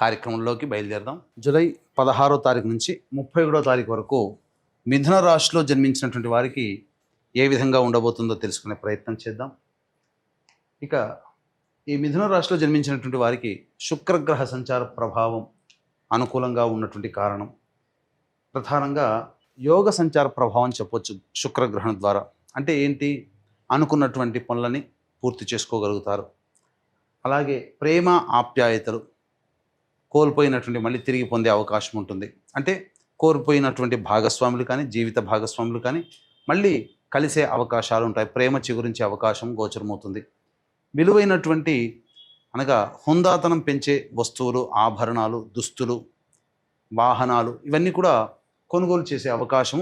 కార్యక్రమంలోకి బయలుదేరదాం. జూలై పదహారో తారీఖు నుంచి ముప్పై ఒకటో తారీఖు వరకు మిథున రాశిలో జన్మించినటువంటి వారికి ఏ విధంగా ఉండబోతుందో తెలుసుకునే ప్రయత్నం చేద్దాం. ఇక ఈ మిథున రాశిలో జన్మించినటువంటి వారికి శుక్రగ్రహ సంచార ప్రభావం అనుకూలంగా ఉన్నటువంటి కారణం. ప్రధానంగా యోగ సంచార ప్రభావం చెప్పొచ్చు శుక్రగ్రహణం ద్వారా. అంటే ఏంటి? అనుకున్నటువంటి పనులని పూర్తి చేసుకోగలుగుతారు. అలాగే ప్రేమ ఆప్యాయతలు కోల్పోయినటువంటి మళ్ళీ తిరిగి పొందే అవకాశం ఉంటుంది. అంటే కోల్పోయినటువంటి భాగస్వాములు కానీ జీవిత భాగస్వాములు కానీ మళ్ళీ కలిసే అవకాశాలు ఉంటాయి. ప్రేమ చిగురించే అవకాశం గోచరమవుతుంది. విలువైనటువంటి అనగా హుందాతనం పెంచే వస్తువులు ఆభరణాలు దుస్తులు వాహనాలు ఇవన్నీ కూడా కొనుగోలు చేసే అవకాశం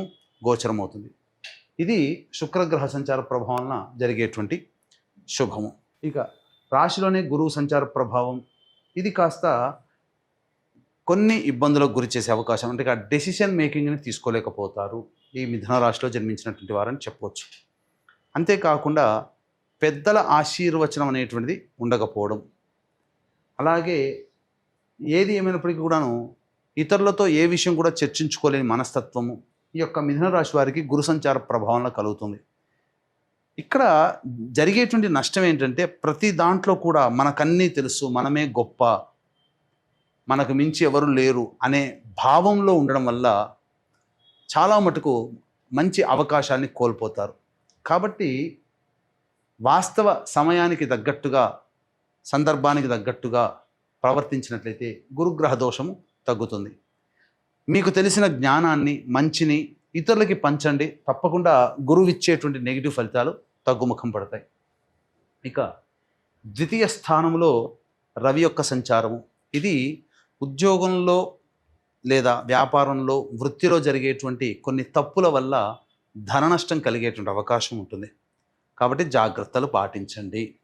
గోచరమవుతుంది. ఇది శుక్రగ్రహ సంచార ప్రభావం వలన జరిగేటువంటి శుభము. ఇక రాశిలోనే గురువు సంచార ప్రభావం. ఇది కాస్త కొన్ని ఇబ్బందులకు గురి చేసే అవకాశం అంటే ఆ డెసిషన్ మేకింగ్ని తీసుకోలేకపోతారు. ఈ మిథున రాశిలో జన్మించినటువంటి వారని చెప్పవచ్చు అంతేకాకుండా పెద్దల ఆశీర్వచనం అనేటువంటిది ఉండకపోవడం. అలాగే ఏది ఏమైనప్పటికీ కూడాను ఇతరులతో ఏ విషయం కూడా చర్చించుకోలేని మనస్తత్వము ఈ యొక్క మిథున రాశి వారికి గురు సంచార ప్రభావంలో కలుగుతుంది. ఇక్కడ జరిగేటువంటి నష్టం ఏంటంటే ప్రతి దాంట్లో కూడా మనకన్నీ తెలుసు మనమే గొప్ప మనకు మించి ఎవరు లేరు అనే భావంలో ఉండడం వల్ల చాలా మటుకు మంచి అవకాశాన్ని కోల్పోతారు. కాబట్టి వాస్తవ సమయానికి తగ్గట్టుగా సందర్భానికి తగ్గట్టుగా ప్రవర్తించినట్లయితే గురుగ్రహ దోషము తగ్గుతుంది. మీకు తెలిసిన జ్ఞానాన్ని మంచిని ఇతరులకి పంచండి. తప్పకుండా గురువు ఇచ్చేటువంటి నెగిటివ్ ఫలితాలు తగ్గుముఖం పడతాయి. ఇక ద్వితీయ స్థానంలో రవి యొక్క సంచారము. ఇది ఉద్యోగంలో లేదా వ్యాపారంలో వృత్తిలో జరిగేటువంటి కొన్ని తప్పుల వల్ల ధన నష్టం కలిగేటువంటి అవకాశం ఉంటుంది. కాబట్టి జాగ్రత్తలు పాటించండి.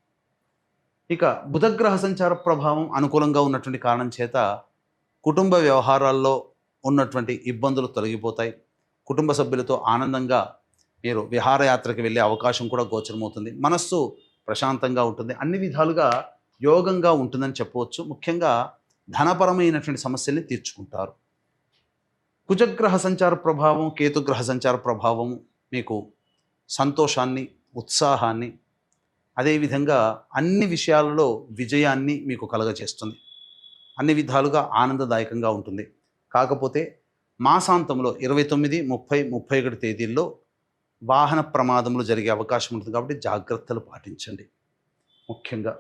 ఇక బుధగ్రహ సంచార ప్రభావం అనుకూలంగా ఉన్నటువంటి కారణం చేత కుటుంబ వ్యవహారాల్లో ఉన్నటువంటి ఇబ్బందులు తొలగిపోతాయి. కుటుంబ సభ్యులతో ఆనందంగా మీరు విహారయాత్రకి వెళ్ళే అవకాశం కూడా గోచరమవుతుంది. మనస్సు ప్రశాంతంగా ఉంటుంది. అన్ని విధాలుగా యోగంగా ఉంటుందని చెప్పవచ్చు. ముఖ్యంగా ధనపరమైనటువంటి సమస్యల్ని తీర్చుకుంటారు. కుజగ్రహ సంచార ప్రభావం కేతుగ్రహ సంచార ప్రభావం మీకు సంతోషాన్ని ఉత్సాహాన్ని అదేవిధంగా అన్ని విషయాలలో విజయాన్ని మీకు కలగజేస్తుంది. అన్ని విధాలుగా ఆనందదాయకంగా ఉంటుంది. కాకపోతే మాసాంతంలో ఇరవై తొమ్మిది ముప్పై ముప్పై ఒకటి తేదీల్లో వాహన ప్రమాదములు జరిగే అవకాశం ఉంటుంది కాబట్టి జాగ్రత్తలు పాటించండి. ముఖ్యంగా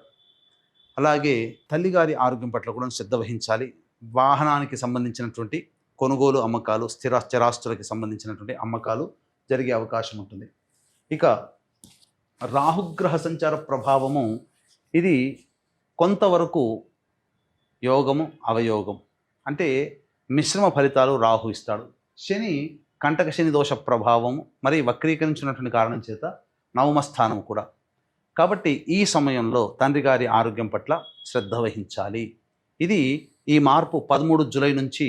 అలాగే తల్లిగారి ఆరోగ్యం పట్ల కూడా శ్రద్ధ వహించాలి. వాహనానికి సంబంధించినటువంటి కొనుగోలు అమ్మకాలు స్థిర స్థిరాస్తులకి సంబంధించినటువంటి అమ్మకాలు జరిగే అవకాశం ఉంటుంది. ఇక రాహుగ్రహ సంచార ప్రభావము ఇది కొంతవరకు యోగము అవయోగం. అంటే మిశ్రమ ఫలితాలు రాహు ఇస్తాడు. శని కంటక శని దోష ప్రభావము మరి వక్రీకరించినటువంటి కారణం చేత నవమస్థానం కూడా. కాబట్టి ఈ సమయంలో తండ్రి గారి ఆరోగ్యం పట్ల శ్రద్ధ వహించాలి. ఇది ఈ మార్పు పదమూడు జూలై నుంచి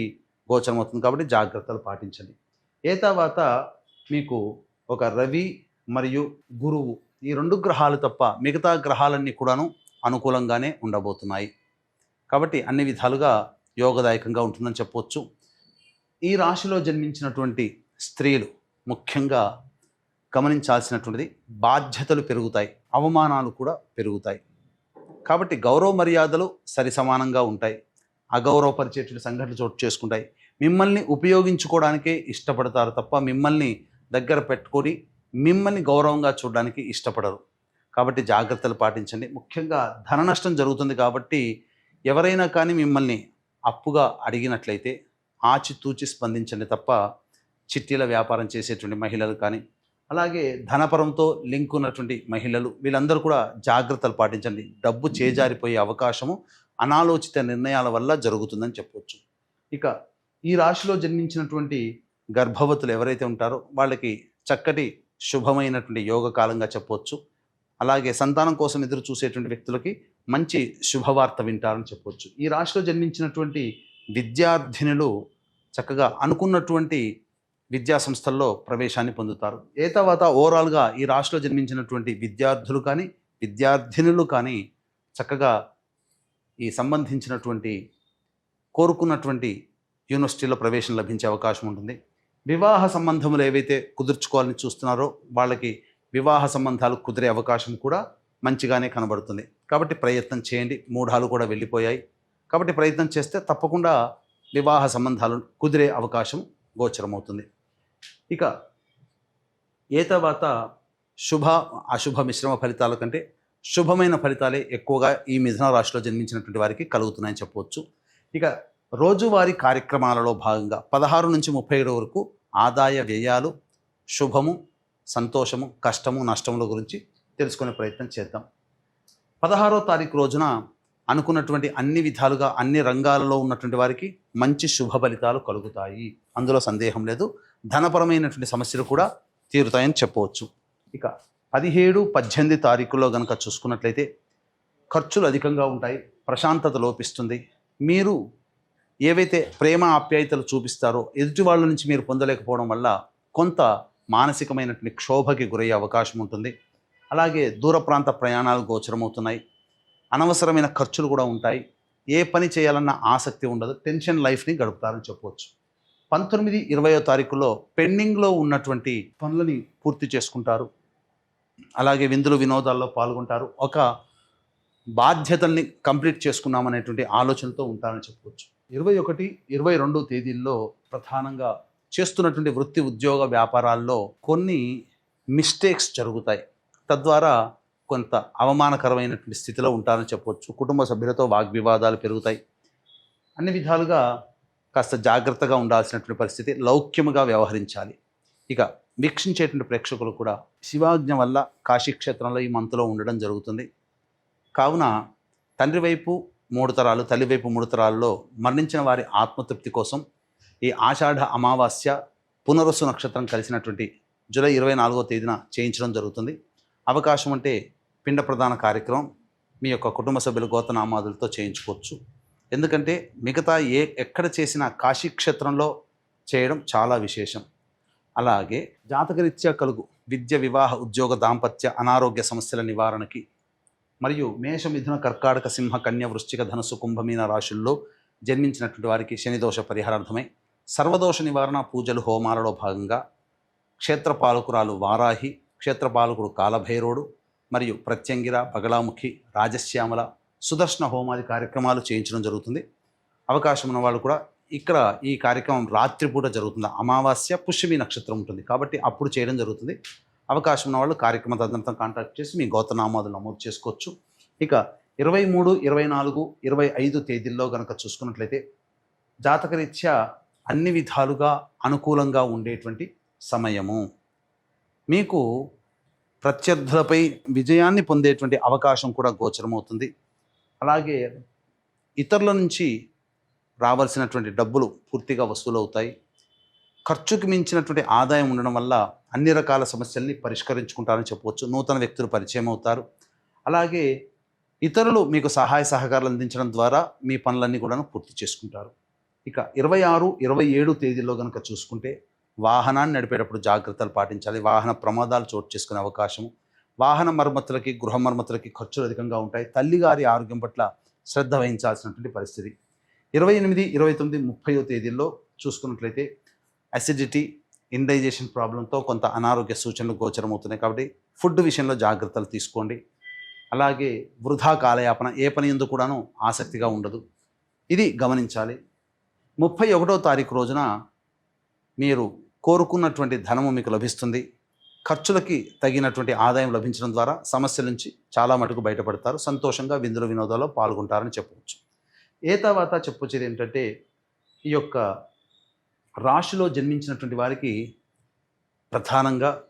గోచరమవుతుంది కాబట్టి జాగ్రత్తలు పాటించండి. ఏ తర్వాత మీకు ఒక రవి మరియు గురువు ఈ రెండు గ్రహాలు తప్ప మిగతా గ్రహాలన్నీ కూడాను అనుకూలంగానే ఉండబోతున్నాయి. కాబట్టి అన్ని విధాలుగా యోగదాయకంగా ఉంటుందని చెప్పవచ్చు ఈ రాశిలో జన్మించినటువంటి స్త్రీలు ముఖ్యంగా గమనించాల్సినటువంటిది బాధ్యతలు పెరుగుతాయి అవమానాలు కూడా పెరుగుతాయి. కాబట్టి గౌరవ మర్యాదలు సరి సమానంగా ఉంటాయి అగౌరవపరిచేటువంటి సంఘటనలు చోటు చేసుకుంటాయి. మిమ్మల్ని ఉపయోగించుకోవడానికే ఇష్టపడతారు తప్ప మిమ్మల్ని దగ్గర పెట్టుకొని మిమ్మల్ని గౌరవంగా చూడడానికి ఇష్టపడరు. కాబట్టి జాగ్రత్తలు పాటించండి. ముఖ్యంగా ధన నష్టం జరుగుతుంది కాబట్టి ఎవరైనా కానీ మిమ్మల్ని అప్పుగా అడిగినట్లయితే ఆచితూచి స్పందించండి తప్ప చిట్టీల వ్యాపారం చేసేటువంటి మహిళలు కానీ అలాగే ధనపరంతో లింక్ ఉన్నటువంటి మహిళలు వీళ్ళందరూ కూడా జాగ్రత్తలు పాటించండి. డబ్బు చేజారిపోయే అవకాశము అనాలోచిత నిర్ణయాల వల్ల జరుగుతుందని చెప్పవచ్చు ఇక ఈ రాశిలో జన్మించినటువంటి గర్భవతులు ఎవరైతే ఉంటారో వాళ్ళకి చక్కటి శుభమైనటువంటి యోగ కాలంగా చెప్పవచ్చు అలాగే సంతానం కోసం ఎదురు చూసేటువంటి వ్యక్తులకి మంచి శుభవార్త వింటారని చెప్పవచ్చు ఈ రాశిలో జన్మించినటువంటి విద్యార్థినులు చక్కగా అనుకున్నటువంటి విద్యా సంస్థల్లో ప్రవేశాన్ని పొందుతారు. ఏ తర్వాత ఓవరాల్గా ఈ రాష్ట్రంలో జన్మించినటువంటి విద్యార్థులు కానీ విద్యార్థినులు కానీ చక్కగా ఈ సంబంధించినటువంటి కోరుకున్నటువంటి యూనివర్సిటీలో ప్రవేశం లభించే అవకాశం ఉంటుంది. వివాహ సంబంధములు ఏవైతే కుదుర్చుకోవాలని చూస్తున్నారో వాళ్ళకి వివాహ సంబంధాలు కుదిరే అవకాశం కూడా మంచిగానే కనబడుతుంది. కాబట్టి ప్రయత్నం చేయండి. మూఢాలు కూడా వెళ్ళిపోయాయి. కాబట్టి ప్రయత్నం చేస్తే తప్పకుండా వివాహ సంబంధాలు కుదిరే అవకాశం గోచరమవుతుంది. ఇక ఏ తర్వాత శుభ అశుభ మిశ్రమ ఫలితాల కంటే శుభమైన ఫలితాలే ఎక్కువగా ఈ మిథున రాశిలో జన్మించినటువంటి వారికి కలుగుతున్నాయని చెప్పవచ్చు. ఇక రోజువారీ కార్యక్రమాలలో భాగంగా పదహారు నుంచి ముప్పై ఏడు వరకు ఆదాయ వ్యయాలు శుభము సంతోషము కష్టము నష్టముల గురించి తెలుసుకునే ప్రయత్నం చేద్దాం. పదహారో తారీఖు రోజున అనుకున్నటువంటి అన్ని విధాలుగా అన్ని రంగాలలో ఉన్నటువంటి వారికి మంచి శుభ ఫలితాలు కలుగుతాయి. అందులో సందేహం లేదు. ధనపరమైనటువంటి సమస్యలు కూడా తీరుతాయని చెప్పవచ్చు. ఇక పదిహేడు పద్దెనిమిది తారీఖులో కనుక చూసుకున్నట్లయితే ఖర్చులు అధికంగా ఉంటాయి ప్రశాంతత లోపిస్తుంది. మీరు ఏవైతే ప్రేమ ఆప్యాయతలు చూపిస్తారో ఎదుటి వాళ్ళ నుంచి మీరు పొందలేకపోవడం వల్ల కొంత మానసికమైనటువంటి క్షోభకి గురయ్యే అవకాశం ఉంటుంది. అలాగే దూర ప్రాంత ప్రయాణాలు గోచరమవుతున్నాయి. అనవసరమైన ఖర్చులు కూడా ఉంటాయి. ఏ పని చేయాలన్న ఆసక్తి ఉండదు. టెన్షన్ లైఫ్ని గడుపుతారని చెప్పవచ్చు. పంతొమ్మిది ఇరవయో తారీఖులో పెండింగ్లో ఉన్నటువంటి పనులని పూర్తి చేసుకుంటారు. అలాగే విందులు వినోదాల్లో పాల్గొంటారు. ఒక బాధ్యతల్ని కంప్లీట్ చేసుకున్నామనేటువంటి ఆలోచనతో ఉంటారని చెప్పవచ్చు ఇరవై ఒకటి ఇరవై రెండు తేదీల్లో ప్రధానంగా చేస్తున్నటువంటి వృత్తి ఉద్యోగ వ్యాపారాల్లో కొన్ని మిస్టేక్స్ జరుగుతాయి. తద్వారా కొంత అవమానకరమైనటువంటి స్థితిలో ఉంటారని చెప్పవచ్చు కుటుంబ సభ్యులతో వాగ్వివాదాలు పెరుగుతాయి. అన్ని విధాలుగా కాస్త జాగ్రత్తగా ఉండాల్సినటువంటి పరిస్థితి లౌక్యముగా వ్యవహరించాలి. ఇక వీక్షించేటువంటి ప్రేక్షకులు కూడా శివాజ్ఞ వల్ల కాశీక్షేత్రంలో ఈ మంతులో ఉండడం జరుగుతుంది. కావున తండ్రి వైపు మూడు తరాలు తల్లి వైపు మూడు తరాల్లో మరణించిన వారి ఆత్మతృప్తి కోసం ఈ ఆషాఢ అమావాస్య పునరుసు నక్షత్రం కలిసినటువంటి జూలై ఇరవై నాలుగో తేదీన చేయించడం జరుగుతుంది. అవకాశం అంటే పిండ ప్రధాన కార్యక్రమం మీ యొక్క కుటుంబ సభ్యుల గోతనామాదులతో చేయించుకోవచ్చు. ఎందుకంటే మిగతా ఏ ఎక్కడ చేసినా కాశీక్షేత్రంలో చేయడం చాలా విశేషం. అలాగే జాతకరీత్యా కలుగు విద్య వివాహ ఉద్యోగ దాంపత్య అనారోగ్య సమస్యల నివారణకి మరియు మేష మిథున కర్కాటక సింహ కన్య వృశ్చిక ధనుసు కుంభమీన రాశుల్లో జన్మించినటువంటి వారికి శనిదోష పరిహారార్థమై సర్వదోష నివారణ పూజలు హోమాలలో భాగంగా క్షేత్రపాలకురాలు వారాహి క్షేత్రపాలకుడు కాలభైరవుడు మరియు ప్రత్యంగిర బగలాముఖి రాజశ్యామల సుదర్శన హోమాది కార్యక్రమాలు చేయించడం జరుగుతుంది. అవకాశం ఉన్న వాళ్ళు కూడా ఇక్కడ ఈ కార్యక్రమం రాత్రిపూట జరుగుతుంది. అమావాస్య పుష్యమి నక్షత్రం ఉంటుంది. కాబట్టి అప్పుడు చేయడం జరుగుతుంది. అవకాశం ఉన్న వాళ్ళు కార్యక్రమ తదనంతరం కాంటాక్ట్ చేసి మీ గోతనామాదులు నమోదు చేసుకోవచ్చు. ఇక ఇరవై మూడు ఇరవై నాలుగు ఇరవై ఐదు తేదీల్లో కనుక చూసుకున్నట్లయితే జాతకరీత్యా అన్ని విధాలుగా అనుకూలంగా ఉండేటువంటి సమయము. మీకు ప్రత్యర్థులపై విజయాన్ని పొందేటువంటి అవకాశం కూడా గోచరమవుతుంది. అలాగే ఇతరుల నుంచి రావాల్సినటువంటి డబ్బులు పూర్తిగా వసూలవుతాయి. ఖర్చుకు మించినటువంటి ఆదాయం ఉండడం వల్ల అన్ని రకాల సమస్యల్ని పరిష్కరించుకుంటారని చెప్పవచ్చు. నూతన వ్యక్తులు పరిచయం అవుతారు. అలాగే ఇతరులు మీకు సహాయ సహకారాలు అందించడం ద్వారా మీ పనులన్నీ కూడా పూర్తి చేసుకుంటారు. ఇక ఇరవై ఆరు ఇరవై ఏడు తేదీల్లో కనుక చూసుకుంటే వాహనాన్ని నడిపేటప్పుడు జాగ్రత్తలు పాటించాలి. వాహన ప్రమాదాలు చోటు చేసుకునే అవకాశం వాహన మరమ్మతులకి గృహ మరమ్మతులకి ఖర్చులు అధికంగా ఉంటాయి. తల్లిగారి ఆరోగ్యం పట్ల శ్రద్ధ వహించాల్సినటువంటి పరిస్థితి. ఇరవై ఎనిమిది ఇరవై తొమ్మిది ముప్పయో తేదీల్లో చూసుకున్నట్లయితే అసిడిటీ ఇండైజేషన్ ప్రాబ్లంతో కొంత అనారోగ్య సూచనలు గోచరమవుతున్నాయి కాబట్టి ఫుడ్ విషయంలో జాగ్రత్తలు తీసుకోండి. అలాగే వృధా కాలయాపన ఏ పని ఎందుకు కూడాను ఆసక్తిగా ఉండదు. ఇది గమనించాలి. ముప్పై ఒకటో తారీఖు రోజున మీరు కోరుకున్నటువంటి ధనము మీకు లభిస్తుంది. ఖర్చులకి తగినటువంటి ఆదాయం లభించడం ద్వారా సమస్యల నుంచి చాలా మటుకు బయటపడతారు. సంతోషంగా విందుల వినోదాల్లో పాల్గొంటారని చెప్పవచ్చు. ఏ తర్వాత చెప్పొచ్చేది ఏంటంటే ఈ యొక్క రాశిలో జన్మించినటువంటి వారికి ప్రధానంగా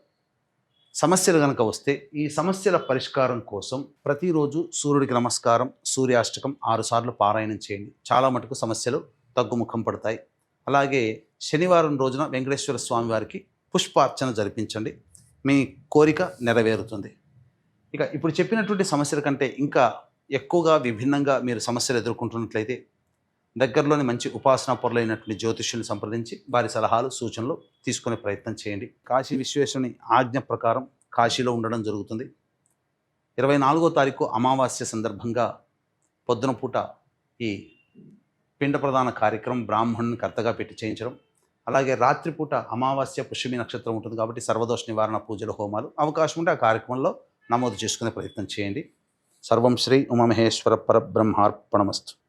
సమస్యలు కనుక వస్తే ఈ సమస్యల పరిష్కారం కోసం ప్రతిరోజు సూర్యుడికి నమస్కారం సూర్యాష్టకం ఆరుసార్లు పారాయణం చేయండి. చాలా మటుకు సమస్యలు తగ్గుముఖం పడతాయి. అలాగే శనివారం రోజున వెంకటేశ్వర స్వామి వారికి పుష్పార్చన జరిపించండి. మీ కోరిక నెరవేరుతుంది. ఇక ఇప్పుడు చెప్పినటువంటి సమస్యల కంటే ఇంకా ఎక్కువగా విభిన్నంగా మీరు సమస్యలు ఎదుర్కొంటున్నట్లయితే దగ్గరలోని మంచి ఉపాసనా పొరలైనటువంటి జ్యోతిష్యుని సంప్రదించి వారి సలహాలు సూచనలు తీసుకునే ప్రయత్నం చేయండి. కాశీ విశ్వేశ్వరుని ఆజ్ఞ ప్రకారం కాశీలో ఉండడం జరుగుతుంది. ఇరవై నాలుగో తారీఖు అమావాస్య సందర్భంగా పొద్దున పూట ఈ పిండ ప్రధాన కార్యక్రమం బ్రాహ్మణుని కర్తగా పెట్టి చేయించడం అలాగే రాత్రిపూట అమావాస్య పుష్యమి నక్షత్రం ఉంటుంది కాబట్టి సర్వదోష నివారణ పూజల హోమాలు అవకాశం ఉంటే ఆ కార్యక్రమంలో నమోదు చేసుకునే ప్రయత్నం చేయండి. సర్వం శ్రీ ఉమామహేశ్వర పరబ్రహ్మార్పణమస్తు.